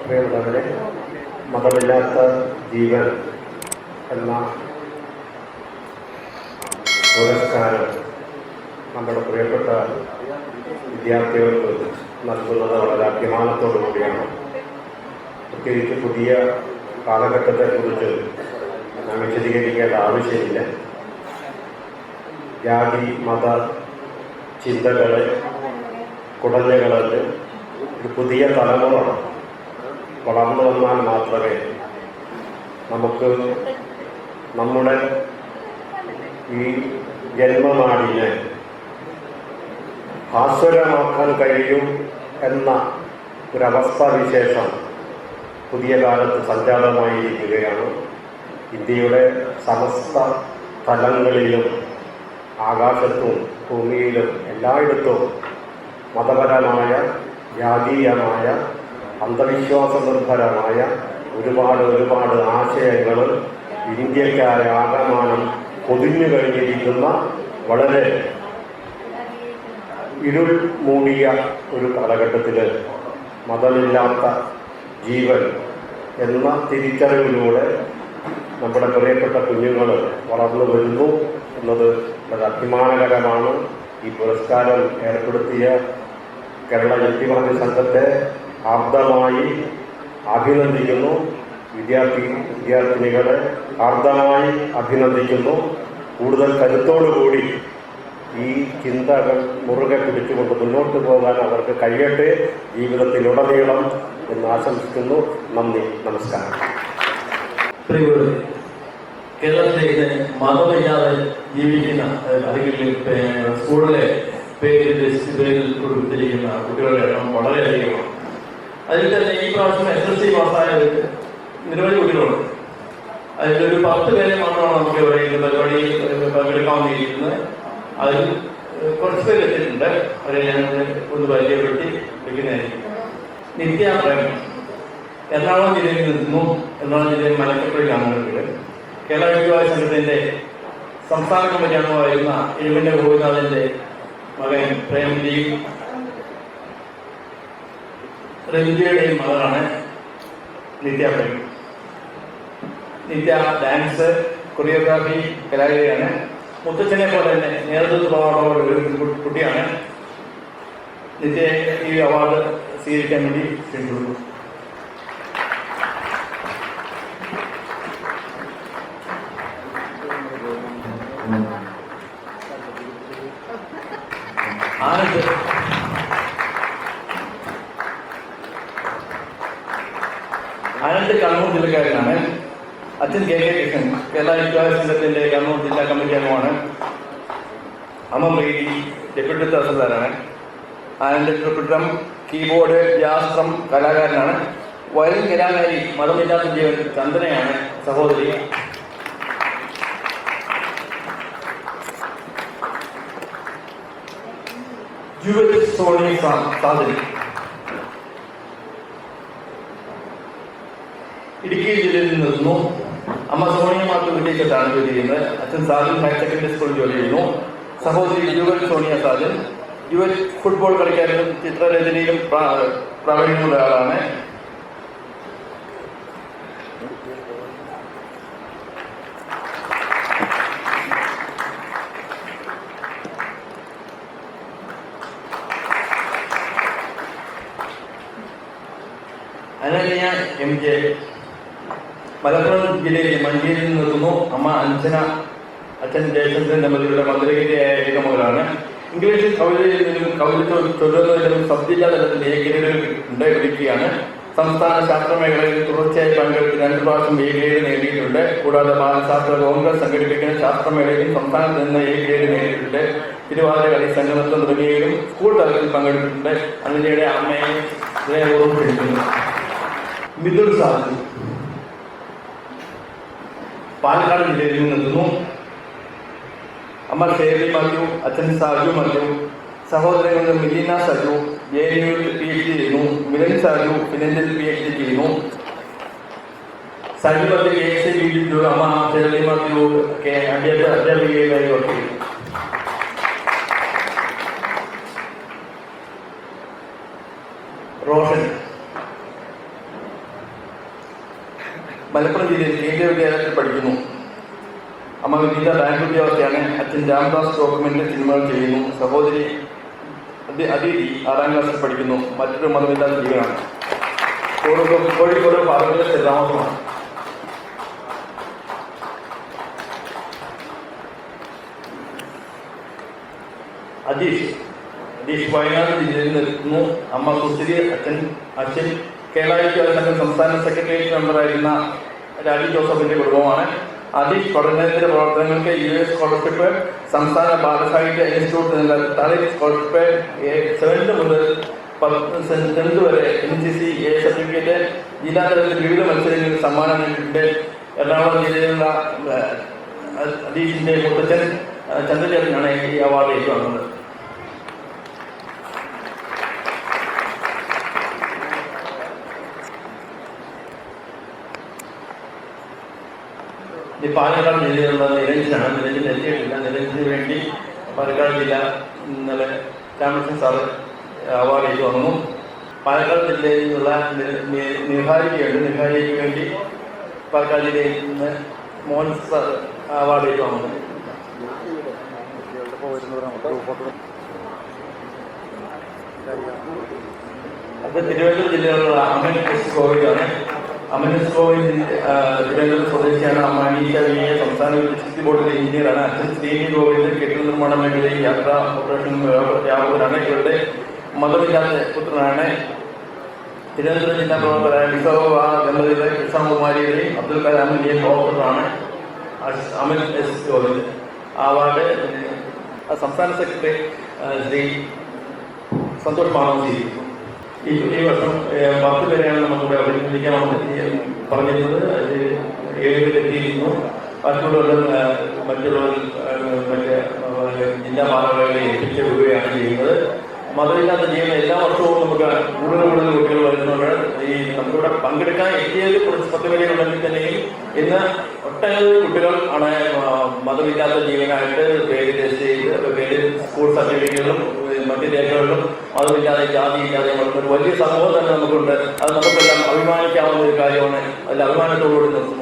പ്രിയമുള്ളവരെ മതമില്ലാത്ത ജീവൻ എന്ന പുരസ്കാരം നമ്മുടെ പ്രിയപ്പെട്ട വിദ്യാർത്ഥികൾക്ക് നൽകുന്നത് വളരെ അഭിമാനത്തോടു കൂടിയാണ്. പ്രത്യേകിച്ച് പുതിയ കാലഘട്ടത്തെക്കുറിച്ച് ഞാൻ വിശദീകരിക്കേണ്ട ആവശ്യമില്ല. ജാതി മത ചിന്തകളെ കുടഞ്ഞുകളഞ്ഞ് ഒരു പുതിയ തലമുറ വളർന്നു വന്നാൽ മാത്രമേ നമുക്ക് നമ്മുടെ ഈ ജന്മനാടിനെ ആസ്വരമാക്കാൻ കഴിയും എന്ന ഒരവസ്ഥ വിശേഷം പുതിയ കാലത്ത് സംജാതമായിരിക്കുകയാണ്. ഇന്ത്യയുടെ സമസ്ത തലങ്ങളിലും ആകാശത്തും ഭൂമിയിലും എല്ലായിടത്തും മതപരമായ ജാതീയമായ അന്ധവിശ്വാസ നിർഭരമായ ഒരുപാട് ഒരുപാട് ആശയങ്ങൾ ഇന്ത്യക്കാരെ ആകമാനം പൊതിഞ്ഞു കഴിഞ്ഞിരിക്കുന്ന വളരെ ഇരുൾ മൂടിയ ഒരു കാലഘട്ടത്തിൽ മതമില്ലാത്ത ജീവൻ എന്ന തിരിച്ചറിവിലൂടെ നമ്മുടെ പ്രിയപ്പെട്ട കുഞ്ഞുങ്ങൾ വളർന്നു വരുന്നു എന്നത് വളരെ അഭിമാനകരമാണ്. ഈ പുരസ്കാരം ഏർപ്പെടുത്തിയ കേരള യുക്തിവാദി സംഘത്തെ ആർദ്രമായി അഭിനന്ദിക്കുന്നു. വിദ്യാർത്ഥി വിദ്യാർത്ഥിനികളെ ആർദ്രമായി അഭിനന്ദിക്കുന്നു. കൂടുതൽ കരുത്തോടുകൂടി ഈ ചിന്തകൾ മുറുകെ പിടിച്ചുകൊണ്ട് മുന്നോട്ട് പോകാൻ അവർക്ക് കഴിയട്ടെ. ജീവിതത്തിലുടനീളം എന്ന് ആശംസിക്കുന്നു. നന്ദി നമസ്കാരം. കേരളത്തിലെ ഇന്ന് മതമില്ലാതെ ജീവിക്കുന്ന അല്ലെങ്കിൽ സ്കൂളിലെ പേര് ലിസ്റ്റ് പേരിൽ കൊടുത്തിരിക്കുന്ന കുട്ടികളുടെ എണ്ണം വളരെയധികമാണ്. അതിൽ തന്നെ ഈ പ്രാവശ്യം എസ് എസ് സി പാസ്സായ നിരവധി കുട്ടികളുണ്ട് അതിലൊരു പത്ത് പേരെ മാത്രമാണ് നമുക്ക് ഇവിടെ ഈ പരിപാടി പങ്കെടുക്കാൻ വേണ്ടിയിരിക്കുന്നത് അതിൽ കുറച്ച് പേര് എത്തിയിട്ടുണ്ട്. അവരെ ഞാൻ ഒന്ന് പരിചയപ്പെടുത്തി വിളിക്കുന്നതായിരിക്കും. നിത്യ എറണാകുളം ജില്ലയിൽ നിന്നും എറണാകുളം ജില്ലയിൽ മലക്കപ്പള്ളിയിലാണ് അവരുടെ കേരള വിദ്യാഭ്യാസ സംഘത്തിന്റെ സംസ്ഥാന കമ്മിറ്റി അംഗമായിരുന്ന എഴുവിന്റെ ഗോപിനാഥന്റെ മകൻ പ്രേമന്റെയും രഞ്ജിയുടെയും മകളാണ് നിത്യ നിത്യ ഡാൻസ് കൊറിയോഗ്രാഫി കലാകാരിയാണ് മുത്തച്ഛനെ പോലെ തന്നെ നേതൃത്വ സ്വഭാവമുള്ള ഒരു കുട്ടിയാണ്. നിത്യ ഈ അവാർഡ് സ്വീകരിക്കാൻ വേണ്ടി ക്ഷണിക്കുന്നു ആനന്ദ് ആനന്ദ് കണ്ണൂർ ജില്ലക്കാരനാണ് അച്ഛൻ കെ കെ കൃഷ്ണൻ കേരള വിദ്യാഭ്യാസ സംഘത്തിന്റെ കണ്ണൂർ ജില്ലാ കമ്മിറ്റി അംഗമാണ്. അമ്മ പ്രീതി ഡെപ്യൂട്ടി തഹസിൽദാരാണ് ആനന്ദ് ട്രിപ്പിട്ടം കീബോർഡ് വ്യാസം കലാകാരനാണ്. വയലിൻ കലാകാരി മതമില്ലാത്ത ജീവൻ ചന്ദനയാണ് സഹോദരി. സോണി സാ- ഇടുക്കി ജില്ലയിൽ നിന്നു അമ്മ സോണിയ വിജയിച്ചിട്ടാണ് ജോലി ചെയ്യുന്നത്. അച്ഛൻ സാജൻ ഹയർ സെക്കൻഡറി സ്കൂളിൽ ജോലി ചെയ്യുന്നു. സഹോദരി യുവൻ സോണിയ സാജൻ ജുവൽ ഫുട്ബോൾ കളിക്കാരിലും ചിത്രരചനയിലും പ്രാ- പ്രാവീണ്യമുള്ള ആളാണ്. അനന്യ എം ജെ മലപ്പുറം ജില്ലയിലെ മഞ്ചേരിയിൽ നിന്ന് നിൽക്കുന്നു അമ്മ അഞ്ജന അച്ഛൻ ജയചന്ദ്രൻ ദമ്പതികളുടെ ഏക മകളാണ്. ഇംഗ്ലീഷിൽ കവിതയിൽ നിന്നും കവിത തുടരുന്നതിലും സബ്ജില്ലാ തലത്തിൽ ഗ്രേഡുകൾ ഉണ്ടായിരിക്കുകയാണ്. സംസ്ഥാന ശാസ്ത്ര മേഖലയിൽ തുടർച്ചയായി പങ്കെടുത്ത് രണ്ടു പ്രാവശ്യം എ നേടിയിട്ടുണ്ട്. കൂടാതെ ബാലശാസ്ത്ര കോൺഗ്രസ് സംഘടിപ്പിക്കുന്ന ശാസ്ത്രമേളയിൽ സംസ്ഥാനത്ത് നിന്ന് എ ഗ്രേഡ് നേടിയിട്ടുണ്ട്. തിരുവാതിര കളി സംഗമത്വം തുടങ്ങിയവരും സ്കൂൾ തലത്തിൽ പങ്കെടുത്തിട്ടുണ്ട്. അതിനിടെ അമ്മയെ ഓർമ്മിപ്പിക്കുന്നു മിഥുൻ സാധു പാലക്കാട് ജില്ലയിൽ നിന്നു അമ്മ ഷേർലി മാത്യു അച്ഛൻ സാജു മാത്യു സഹോദരങ്ങൾ മിലീന സജു എ യുവിൽ പി എച്ച് ഡി ചെയ്യുന്നു മിലൻ സാജു ഫിനൻസിൽ പി എച്ച് ഡി ചെയ്യുന്നു Saju Mathew K S B ജു അമ്മ ഷേർലി മാത്യു അധ്യാപികയിലായി വർക്ക് ചെയ്യുന്നു. മലപ്പുറം ജില്ലയിൽ കേന്ദ്രീയ വിദ്യാലയത്തിൽ പഠിക്കുന്നു. അമ്മ വിനീത ബാങ്ക് ഉദ്യോഗസ്ഥയാണ് അച്ഛൻ രാംദാസ് ഡോക്യുമെന്റ് സിനിമകൾ ചെയ്യുന്നു. സഹോദരി അതി- അതിഥി ആറാം ക്ലാസ്സിൽ പഠിക്കുന്നു. മറ്റൊരു മതമില്ലാത്ത ജീവനാണ്. കോഴിക്കോട് കോഴിക്കോട് പാർവതി താമസമാണ്. അജീഷ് അജീഷ് വയനാട് ജില്ലയിൽ നിൽക്കുന്നു അമ്മ സുശ്രീ അച്ഛൻ അച്ഛൻ കേരള സംസ്ഥാന സെക്രട്ടേറിയറ്റ് മെമ്പറായിരുന്ന രാജീവ് ജോസഫിന്റെ കുടുംബമാണ്. അജീഷ് പഠനത്തിന്റെ പ്രവർത്തനങ്ങൾക്ക് യു എസ് സ്കോളർഷിപ്പ് സംസ്ഥാന ബാലസാഹിത്യ ഇൻസ്റ്റിറ്റ്യൂട്ട് നൽകാൻ തലയിൽ സ്കോളർഷിപ്പ് സെവൻത് മുതൽ ടെൻത്ത് വരെ N C C A certificate ജില്ലാതലത്തിൽ വിവിധ മത്സരങ്ങളിൽ സമ്മാനം നേടിയിട്ടുണ്ട് എറണാകുളം ജില്ലയിലുള്ള അതീഷിന്റെ മുത്തച്ഛൻ ചന്ദ്രചേട്ടനാണ് ഈ അവാർഡ് ഏറ്റുവാങ്ങുന്നത്. ഈ പാലക്കാട് ജില്ലയിലുള്ള നിരഞ്ജനാണ് നിരഞ്ജൻ എത്തിയിട്ടില്ല. നിരഞ്ജന് വേണ്ടി പാലക്കാട് ജില്ല ഇന്നലെ രാമകൃഷ്ണൻ സാറ് അവാർഡ് ചെയ്തു. വന്നു പാലക്കാട് ജില്ലയിൽ നിന്നുള്ള നിഹാരികയുണ്ട് നിഹാരിക്ക് വേണ്ടി പാലക്കാട് ജില്ലയിൽ നിന്ന് മോഹൻ സാർ അവാർഡ് ചെയ്തു വന്നു അത് തിരുവനന്തപുരം ജില്ലയിലുള്ള അമൻ എസ് കോവിലാണ് കോവിൽ ആ, തിരുവനന്തപുരം സ്വദേശിയാണ് അമ്മ അനീഷ വി എ സംസ്ഥാന ഇലക്ട്രിസിറ്റി ബോർഡിലെ എഞ്ചിനീയറാണ് അച്ഛൻ ശ്രീനി കോവിൽ കെട്ടിട നിർമ്മാണ മേഖലയിൽ യാത്രാ ഓപ്പറേഷൻ വ്യാപകനാണ് ഇവരുടെ മതമില്ലാത്ത പുത്രനാണ്. തിരുവനന്തപുരം ജില്ലാ പ്രവർത്തകരായ വിസവ ദമ്പതിയുടെ കൃഷ്ണകുമാരിയുടെയും അബ്ദുൽ കലാമിന്റെയും പ്രവർത്തകരാണ് അസ്- അമൻ എസ് കോവിൽ അവാർഡ് സംസ്ഥാന സെക്രട്ടറി ശ്രീ സന്തോഷ് മാണവ് ചെയ്തിരുന്നു ഈ ഈ വർഷം പത്ത് പേരെയാണ് നമുക്കിവിടെ അഭിനന്ദിക്കാമെന്ന് പറഞ്ഞിരുന്നത്. അതിൽ ഏഴുപേരെത്തിയിരുന്നു മറ്റുള്ളവരും ഏഹ്, മറ്റുള്ളവർ മറ്റേ ജില്ലാ എത്തിച്ചു വിടുകയാണ് ചെയ്യുന്നത്. മതമില്ലാത്ത ചെയ്യുന്ന എല്ലാ വർഷവും നമുക്ക് കൂടുതൽ കൂടുതൽ കുട്ടികൾ വരുന്നുണ്ട്. ഈ നമുക്കിവിടെ പങ്കെടുക്കാൻ എത്തിയത് കുറച്ച് പത്ത് പേരുണ്ടെങ്കിൽ തന്നെയും ഇന്ന് ഒട്ടനവധി കുട്ടികൾ ആണ് മതമില്ലാത്ത ജീവനായിട്ട് പേര് രജിസ്റ്റർ ചെയ്ത് പേര് സ്കൂൾ സർട്ടിഫിക്കറ്റുകളും മറ്റും വലിയ സഹോദരൻ നമുക്കുണ്ട്. അത് നമുക്കെല്ലാം അഭിമാനിക്കാവുന്ന ഒരു കാര്യമാണ്. അതിൽ അഭിമാനത്തോടുകൂടി നിർത്തുന്നു.